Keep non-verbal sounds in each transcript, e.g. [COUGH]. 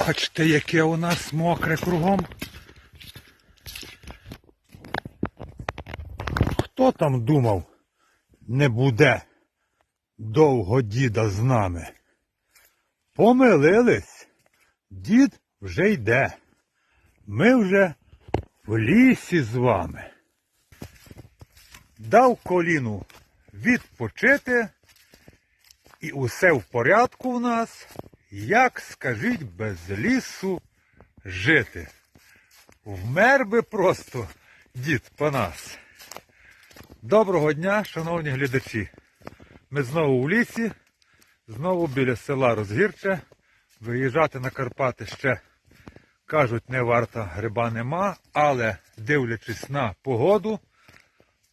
Бачите, яке у нас мокре кругом. Хто там думав, не буде довго діда з нами? Помилились. Дід вже йде. Ми вже в лісі з вами. Дав коліну відпочити, і усе в порядку в нас, як скажіть, без лісу жити. Вмер би просто дід Панас. Доброго дня, шановні глядачі. Ми знову в лісі, знову біля села Розгірче. Виїжджати на Карпати ще кажуть, не варто, гриба нема, але дивлячись на погоду,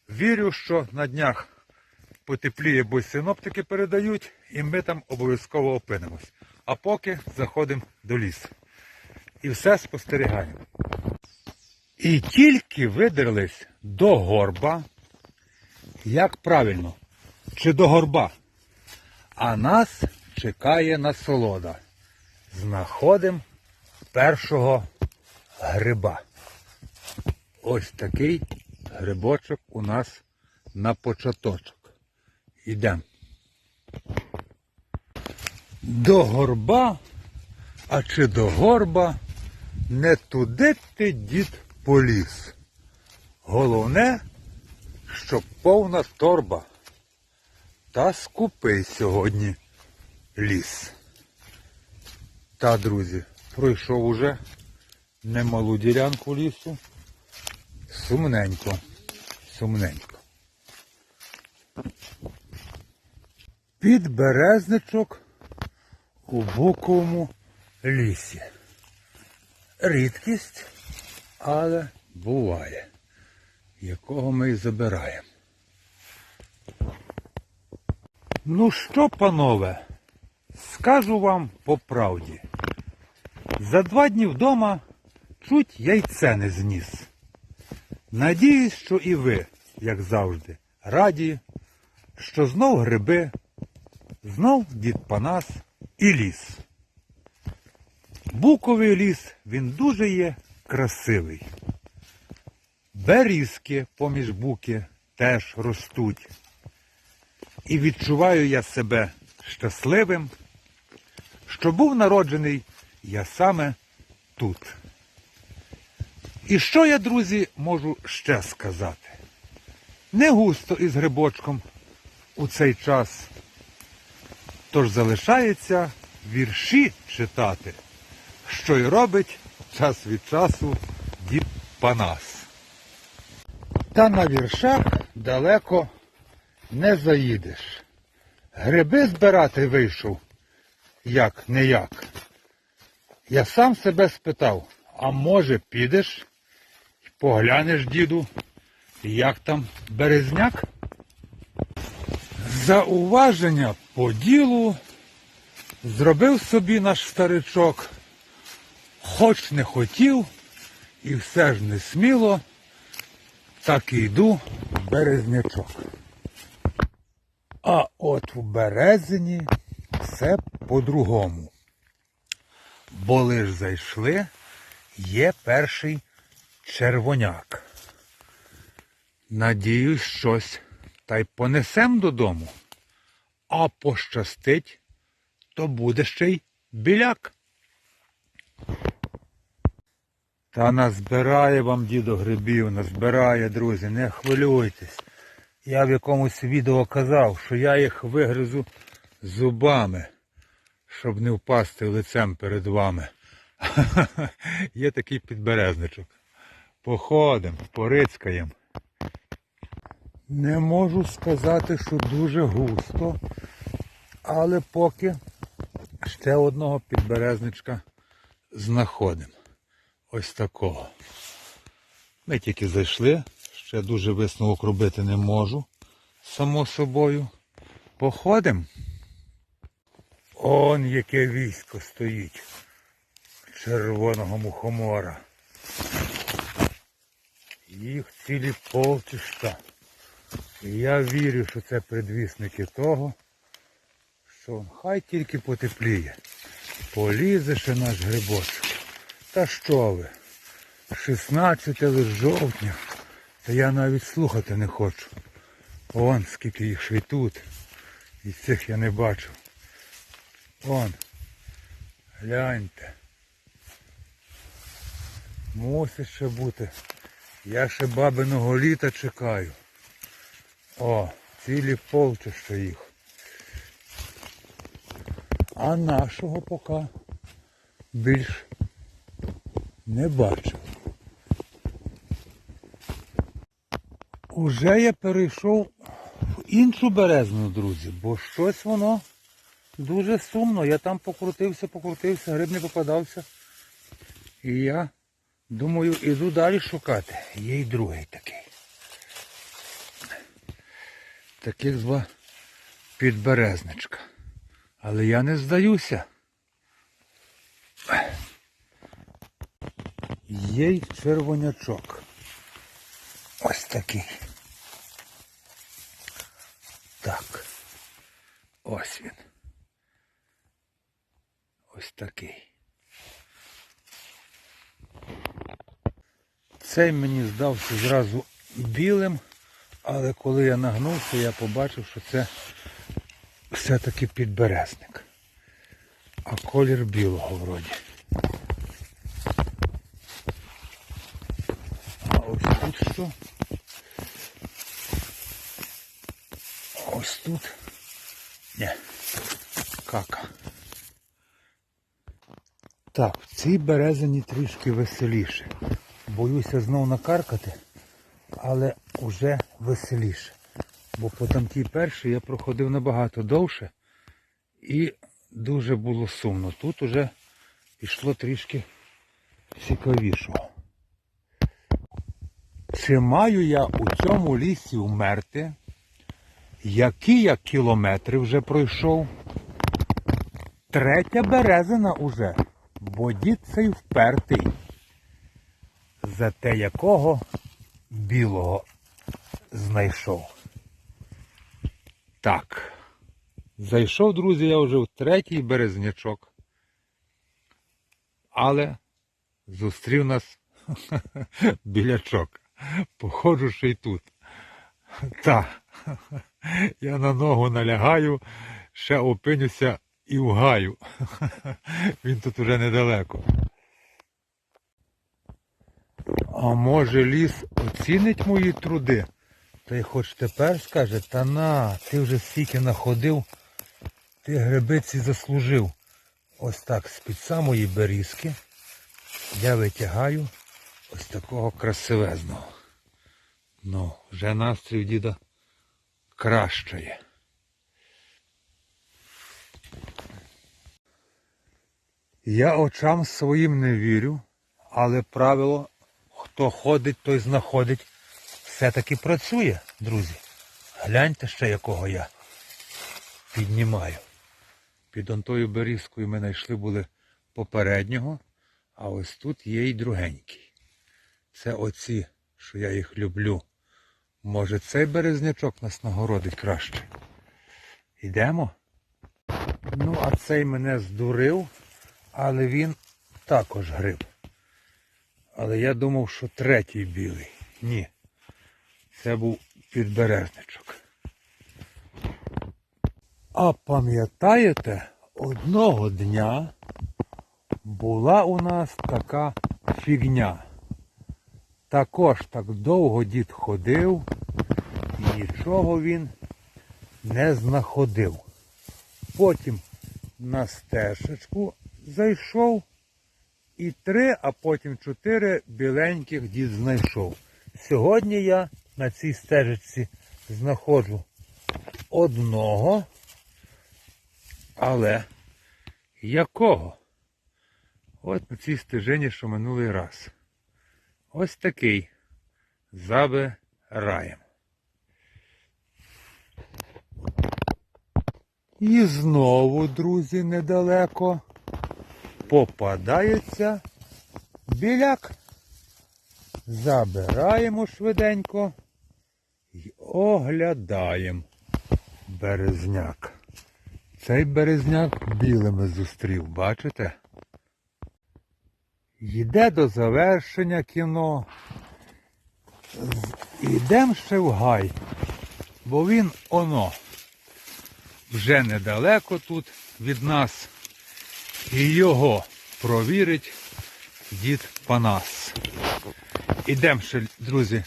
вірю, що на днях потепліє, бо синоптики передають, і ми там обов'язково опинимось. А поки заходимо до лісу. І все спостерігаємо. І тільки видерлись до горба, як правильно, чи до горба, а нас чекає насолода. Знаходимо першого гриба. Ось такий грибочок у нас на початочок. Ідемо. До горба, а чи до горба, не туди ти дід поліз. Головне, щоб повна торба. Та скупий сьогодні ліс. Та, друзі, пройшов уже немалу ділянку лісу. Сумненько, сумненько. Підберезничок у буковому лісі. Рідкість, але буває, якого ми і забираємо. Ну що, панове, скажу вам по правді. За два дні вдома чуть яйце не зніс. Надіюсь, що і ви, як завжди, раді, що знов гриби, знов дід Панас і ліс. Буковий ліс, він дуже є красивий. Берізки поміж буки теж ростуть. І відчуваю я себе щасливим, що був народжений я саме тут. І що я, друзі, можу ще сказати? Не густо із грибочком у цей час. Тож залишається вірші читати, що й робить час від часу дід Панас. Та на віршах далеко не заїдеш. Гриби збирати вийшов, як не як. Я сам себе спитав, а може підеш і поглянеш, діду, як там березняк? Зауваження по ділу зробив собі наш старичок, хоч не хотів, і все ж не сміло, так і йду в березнячок. А от в березині все по-другому. Бо лиш зайшли, є перший червоняк. Надіюсь, щось та й понесем додому. А пощастить, то буде ще й біляк. Та назбирає вам дідо грибів, назбирає, друзі, не хвилюйтесь. Я в якомусь відео казав, що я їх вигризу зубами, щоб не впасти лицем перед вами. [LAUGHS] Є такий підберезничок. Походимо, порицькаємо. Не можу сказати, що дуже густо, але поки ще одного підберезничка знаходимо. Ось такого. Ми тільки зайшли, ще дуже висновок робити не можу, само собою. Походимо. Он яке військо стоїть. Червоного мухомора. Їх цілі полчища. І я вірю, що це предвісники того, що хай тільки потепліє. Полізе ще наш грибочок. Та що ви? 16 лише жовтня. Та я навіть слухати не хочу. Вон скільки їх ще й тут. І цих я не бачу. Вон. Гляньте. Мусить ще бути. Я ще бабиного літа чекаю. О, цілі полчища їх. А нашого поки більш не бачив. Уже я перейшов в іншу березну, друзі, бо щось воно дуже сумно. Я там покрутився, покрутився, гриб не попадався. І я думаю, іду далі шукати. Є й другий такий. Таких два підберезничка. Але я не здаюся. Є й червонячок. Ось такий. Так. Ось він. Ось такий. Цей мені здався зразу білим, але коли я нагнувся, я побачив, що це все-таки підберезник. А колір білого вроді. А ось тут що? Ось тут. Ні. Кака. Так, в цій березині трішки веселіше. Боюся знов накаркати, але вже веселіше. Бо по тамтій першій я проходив набагато довше і дуже було сумно. Тут уже пішло трішки цікавішого. Чи маю я у цьому лісі вмерти? Які я кілометри вже пройшов? Третя березина уже, бо дід цей впертий. За те якого білого знайшов. Так. Зайшов, друзі, я вже в третій березнячок. Але зустрів нас [LAUGHS] білячок. Походжу ще й тут. Та, я на ногу налягаю, ще опинюся і в гаю. [LAUGHS] Він тут уже недалеко. А може ліс оцінить мої труди? Та й хоч тепер скаже, та на, ти вже стільки находив, ти грибиці заслужив. Ось так з-під самої берізки я витягаю ось такого красивезного. Ну, вже настрій діда кращає. Я очам своїм не вірю, але правило, хто ходить, той знаходить, все-таки працює, друзі. Гляньте ще, якого я піднімаю. Під онтою берізкою ми знайшли були попереднього, а ось тут є й другенький. Це оці, що я їх люблю. Може цей березнячок нас нагородить краще. Йдемо? Ну, а цей мене здурив, але він також гриб. Але я думав, що третій білий. Ні. Це був підберезничок. А пам'ятаєте, одного дня була у нас така фігня. Також так довго дід ходив і нічого він не знаходив. Потім на стежечку зайшов і три, а потім чотири біленьких дід знайшов. Сьогодні я на цій стежечці знаходжу одного, але якого? От на цій стежині, що минулий раз. Ось такий забираємо. І знову, друзі, недалеко попадається біляк. Забираємо швиденько оглядаємо березняк. цей березняк білими зустрів, бачите? Йде до завершення кіно. Йдемо ще в гай, бо він оно вже недалеко тут від нас. І його провірить дід Панас. Ідемо ще, друзі,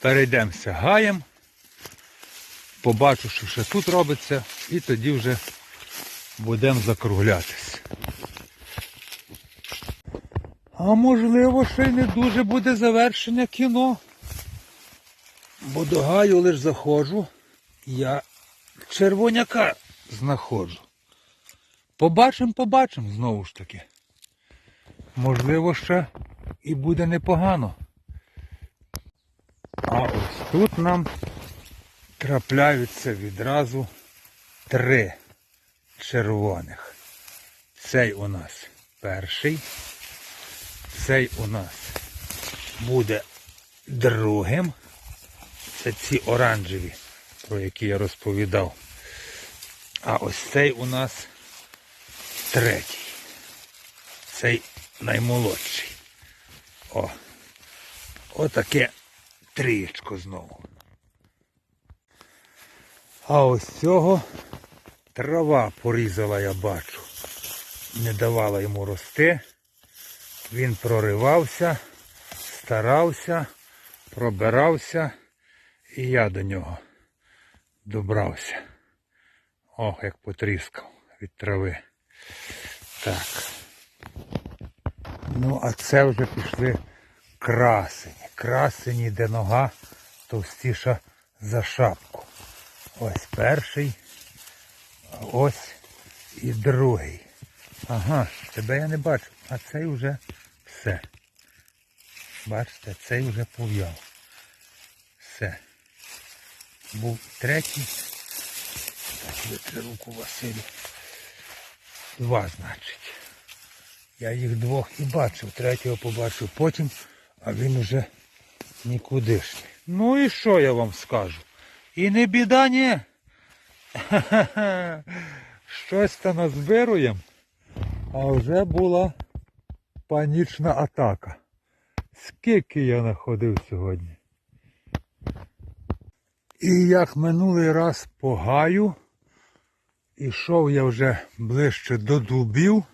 перейдемося гаєм. Побачу, що ще тут робиться, і тоді вже будемо закруглятись. А можливо, ще й не дуже буде завершення кіно. Бо до гаю лиш заходжу, я червоняка знаходжу. Побачимо, побачимо знову ж таки. Можливо, ще і буде непогано. А ось тут нам трапляються відразу три червоних. Цей у нас перший. Цей у нас буде другим. Це ці оранжеві, про які я розповідав. А ось цей у нас третій. Цей наймолодший. О. Отаке трієчко знову. А ось цього трава порізала, я бачу. Не давала йому рости. Він проривався, старався, пробирався, і я до нього добрався. Ох, як потріскав від трави. Так. Ну, а це вже пішли красені. Красені, де нога товстіша за шапку. Ось перший, а ось і другий. Ага, тебе я не бачу, а цей вже все. Бачите, цей вже пов'яв. Все. Був третій. Так, витри руку Василю. Два, значить. Я їх двох і бачив, третього побачив потім, а він уже нікудишній. Ну і що я вам скажу? І не біда, ні. [LAUGHS] Щось там назбируємо. А вже була панічна атака. Скільки я находив сьогодні. І як минулий раз по гаю, ішов я вже ближче до дубів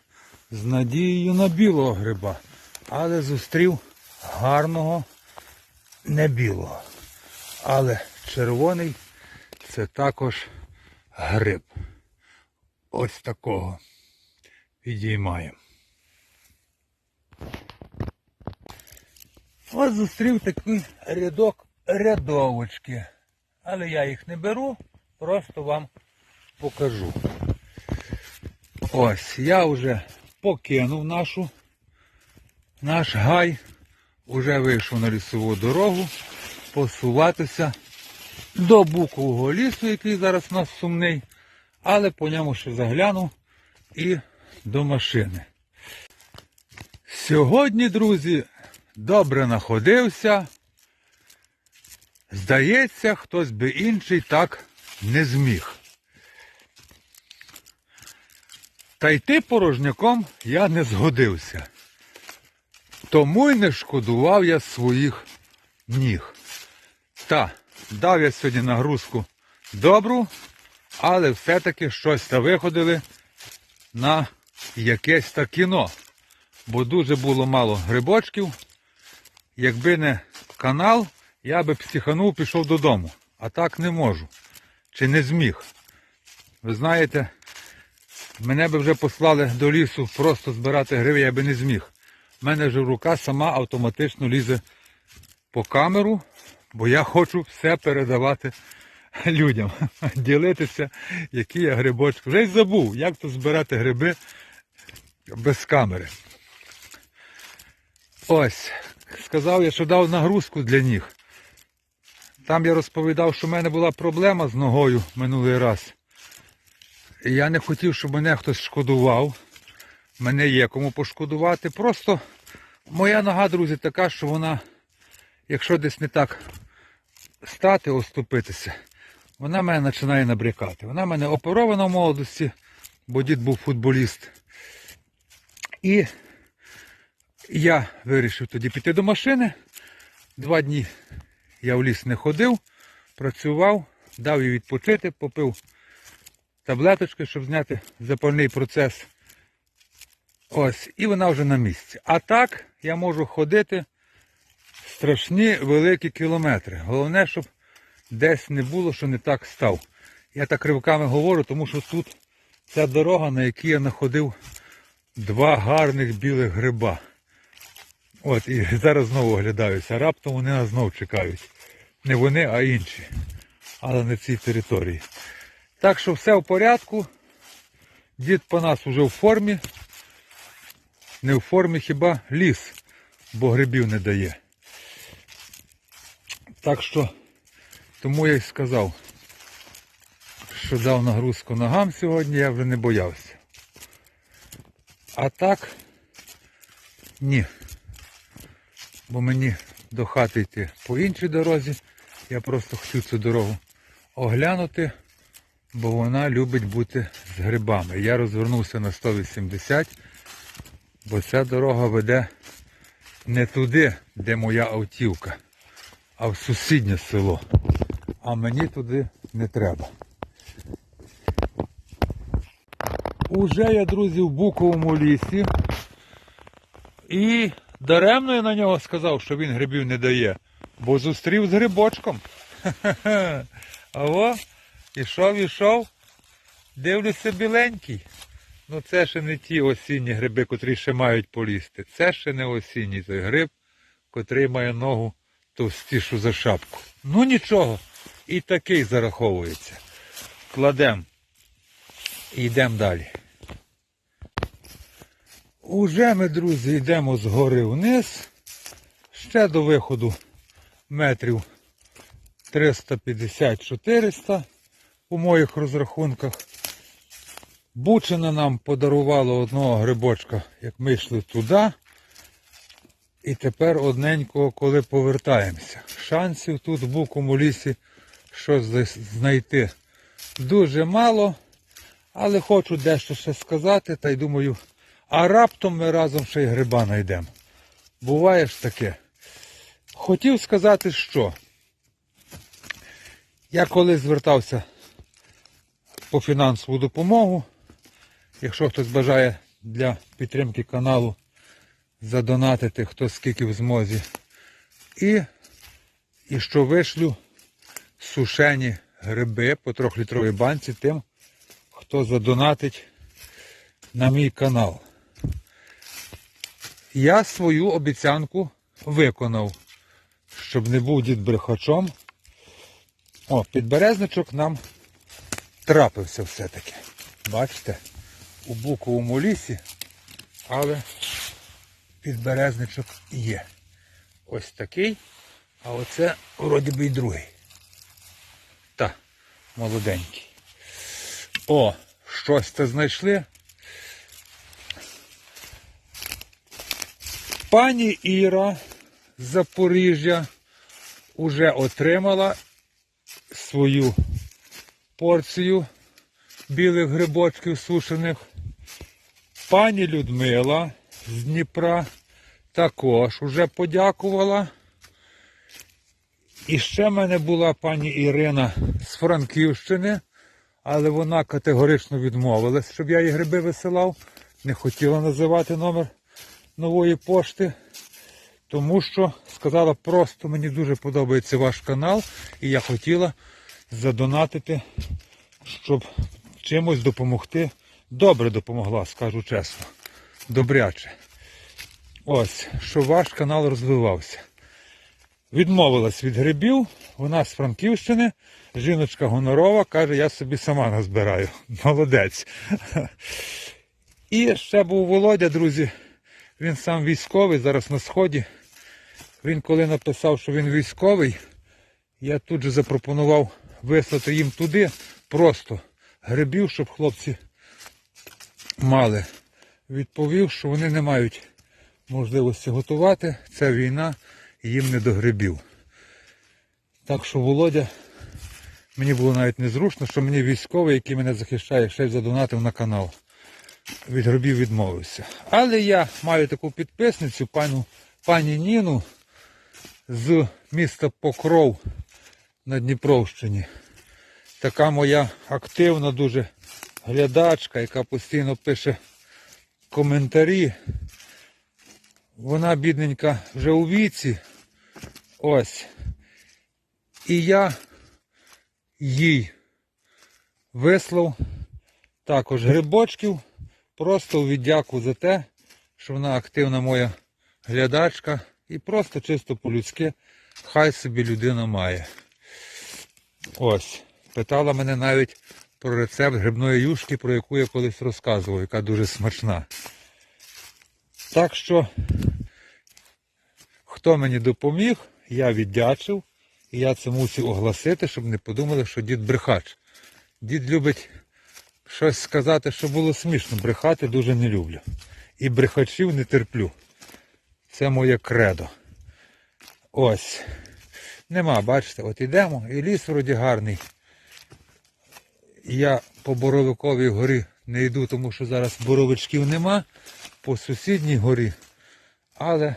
з надією на білого гриба, але зустрів гарного не білого. Але червоний це також гриб. Ось такого підіймаємо. Ось зустрів такий рядок рядовочки. Але я їх не беру, просто вам покажу. Ось, я вже покинув нашу, наш гай, вже вийшов на лісову дорогу посуватися до букового лісу, який зараз у нас сумний, але по ньому ще загляну і до машини. Сьогодні, друзі, добре находився. Здається, хтось би інший так не зміг. Та йти порожняком я не згодився. Тому й не шкодував я своїх ніг. Та, дав я сьогодні нагрузку добру, але все-таки щось та виходили на якесь та кіно. Бо дуже було мало грибочків. Якби не канал, я би психанув, пішов додому. А так не можу. Чи не зміг. Ви знаєте, мене би вже послали до лісу просто збирати гриби, я би не зміг. У мене вже рука сама автоматично лізе по камеру, бо я хочу все передавати людям. [LAUGHS] Ділитися, які я грибочки. Вже й забув, як то збирати гриби без камери. Ось, сказав я, що дав нагрузку для ніг. Там я розповідав, що в мене була проблема з ногою минулий раз. І я не хотів, щоб мене хтось шкодував. Мене є кому пошкодувати. Просто моя нога, друзі, така, що вона, якщо десь не так стати, оступитися, вона мене починає набрякати. Вона мене оперована в молодості, бо дід був футболіст. І я вирішив тоді піти до машини. Два дні я в ліс не ходив, працював, дав їй відпочити, попив таблеточки, щоб зняти запальний процес. Ось, і вона вже на місці. А так я можу ходити страшні великі кілометри. Головне, щоб десь не було, що не так став. Я так ривками говорю, тому що тут ця дорога, на якій я знаходив два гарних білих гриба. От, і зараз знову оглядаюся. Раптом вони нас знову чекають. Не вони, а інші. Але в цій території. Так що все в порядку. Дід по нас вже в формі. Не в формі хіба ліс, бо грибів не дає. Так що, тому я й сказав, що дав нагрузку ногам сьогодні, я вже не боявся. А так, ні. Бо мені до хати йти по іншій дорозі. Я просто хочу цю дорогу оглянути, бо вона любить бути з грибами. Я розвернувся на 180, бо ця дорога веде не туди, де моя автівка, а в сусіднє село. А мені туди не треба. Уже я, друзі, в Буковому лісі. І даремно я на нього сказав, що він грибів не дає, бо зустрів з грибочком. Ха-ха-ха. А во, ішов, ішов, дивлюся біленький. Ну це ще не ті осінні гриби, котрі ще мають полізти. Це ще не осінній той гриб, котрий має ногу товстішу за шапку. Ну нічого, і такий зараховується. Кладемо і йдемо далі. Уже ми, друзі, йдемо з гори вниз. Ще до виходу метрів 350-400 у моїх розрахунках. Бучина нам подарувала одного грибочка, як ми йшли туди. І тепер одненького, коли повертаємося. Шансів тут в букому лісі щось знайти дуже мало, але хочу дещо ще сказати, та й думаю, а раптом ми разом ще й гриба знайдемо. Буває ж таке. Хотів сказати, що я коли звертався по фінансову допомогу, якщо хтось бажає для підтримки каналу задонатити, хто скільки в змозі. І, і що вишлю сушені гриби по трьохлітровій банці тим, хто задонатить на мій канал. Я свою обіцянку виконав, щоб не був дід брехачом. О, підберезничок нам трапився все-таки. Бачите, у буковому лісі, але підберезничок є. Ось такий, а оце вроді би й другий. Та, молоденький. О, щось це знайшли. Пані Іра з Запоріжжя уже отримала свою порцію білих грибочків сушених. Пані Людмила з Дніпра також уже подякувала. І ще в мене була пані Ірина з Франківщини, але вона категорично відмовилась, щоб я їй гриби висилав. Не хотіла називати номер нової пошти, тому що сказала, просто мені дуже подобається ваш канал, і я хотіла задонатити, щоб чимось допомогти. Добре допомогла, скажу чесно. Добряче. Ось, щоб ваш канал розвивався. Відмовилась від грибів, вона з Франківщини, жіночка гонорова, каже, я собі сама назбираю. [LAUGHS] Молодець. І ще був Володя, друзі. Він сам військовий, зараз на сході. Він коли написав, що він військовий, я тут же запропонував вислати їм туди просто грибів, щоб хлопці мали. Відповів, що вони не мають можливості готувати. Це війна, їм не до грибів. Так що Володя Мені було навіть незручно, що мені військовий, який мене захищає, ще й задонатив на канал. Від гробів відмовився. Але я маю таку підписницю, пану, пані Ніну з міста Покров на Дніпровщині. Така моя активна дуже глядачка, яка постійно пише коментарі. Вона, бідненька, вже у віці. Ось. І я їй вислав також грибочків. Просто у віддяку за те, що вона активна моя глядачка. І просто чисто по-людськи хай собі людина має. Ось. Питала мене навіть про рецепт грибної юшки, про яку я колись розказував, яка дуже смачна. Так що, хто мені допоміг, я віддячив. І я це мусив оголосити, щоб не подумали, що дід брехач. Дід любить щось сказати, що було смішно. Брехати дуже не люблю. І брехачів не терплю. Це моє кредо. Ось. Нема, бачите, от ідемо, і ліс вроді гарний. Я по Боровиковій горі не йду, тому що зараз боровичків нема. По сусідній горі. Але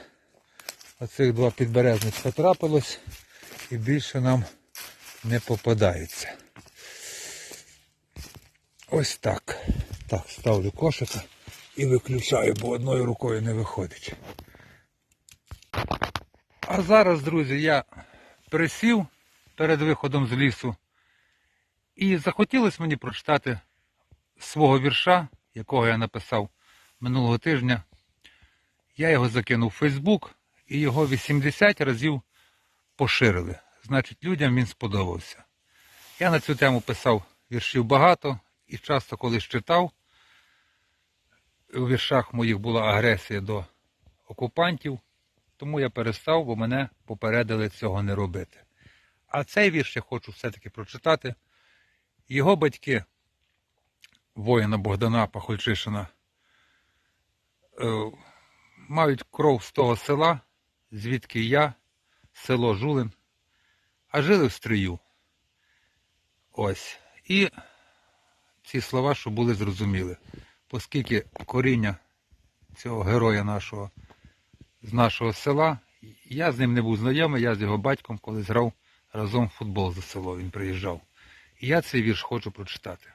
оцих два підберезницька трапилось і більше нам не попадаються. Ось так. Так, ставлю кошика і виключаю, бо одною рукою не виходить. А зараз, друзі, я присів перед виходом з лісу і захотілося мені прочитати свого вірша, якого я написав минулого тижня. Я його закинув в Фейсбук і його 80 разів поширили. Значить, людям він сподобався. Я на цю тему писав віршів багато і часто коли читав, у віршах моїх була агресія до окупантів, тому я перестав, бо мене попередили цього не робити. А цей вірш я хочу все-таки прочитати. Його батьки, воїна Богдана Пахольчишина, е, мають кров з того села, звідки я, село Жулин, а жили в стрию. Ось. І ці слова, щоб були зрозуміли. Оскільки коріння цього героя нашого з нашого села, я з ним не був знайомий, я з його батьком колись грав разом в футбол за село, він приїжджав. Я цей вірш хочу прочитати.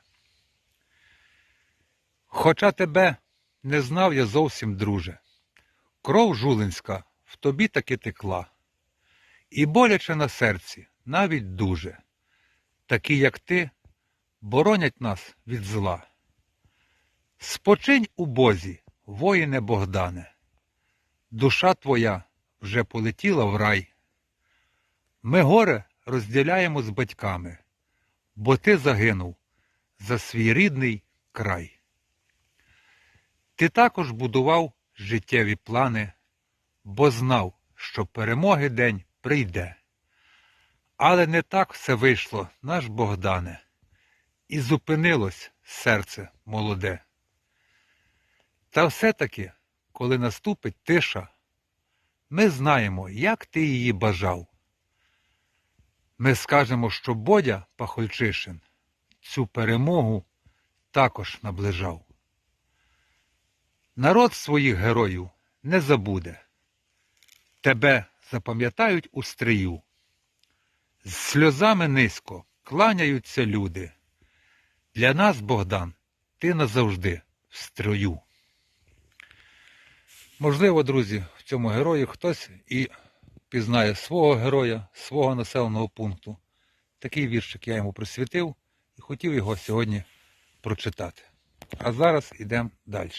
Хоча тебе не знав я зовсім, друже, кров жулинська в тобі таки текла, і боляче на серці, навіть дуже, такі, як ти, боронять нас від зла. Спочинь у Бозі, воїне Богдане, душа твоя вже полетіла в рай. Ми горе розділяємо з батьками, бо ти загинув за свій рідний край. Ти також будував життєві плани, бо знав, що перемоги день прийде. Але не так все вийшло, наш Богдане, і зупинилось серце молоде. Та все-таки, коли наступить тиша, ми знаємо, як ти її бажав. Ми скажемо, що Бодя Пахольчишин цю перемогу також наближав. Народ своїх героїв не забуде. Тебе запам'ятають у стрию. З сльозами низько кланяються люди. Для нас, Богдан, ти назавжди в строю. Можливо, друзі, в цьому герої хтось і пізнає свого героя, свого населеного пункту. Такий віршик я йому присвятив і хотів його сьогодні прочитати. А зараз йдемо далі.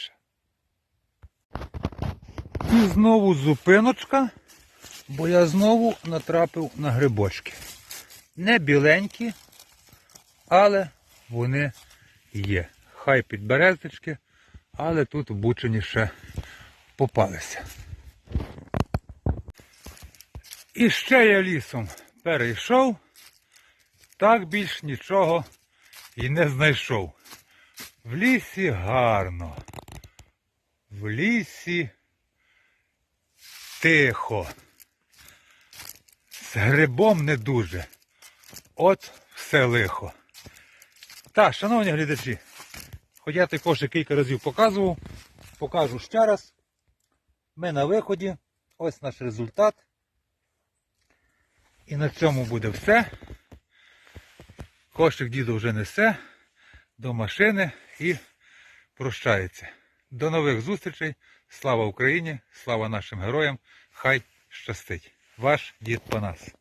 І знову зупиночка, бо я знову натрапив на грибочки. Не біленькі, але вони є. Хай підберезнички, але тут в Бучині ще попалися. І ще я лісом перейшов, так більш нічого і не знайшов. В лісі гарно, в лісі тихо. З грибом не дуже. От все лихо. Так, шановні глядачі, хоч я кошик кілька разів показував, покажу ще раз. Ми на виході. Ось наш результат. І на цьому буде все. Кошик діду вже несе до машини і прощається. До нових зустрічей. Слава Україні! Слава нашим героям! Хай щастить! Ваш дід Панас.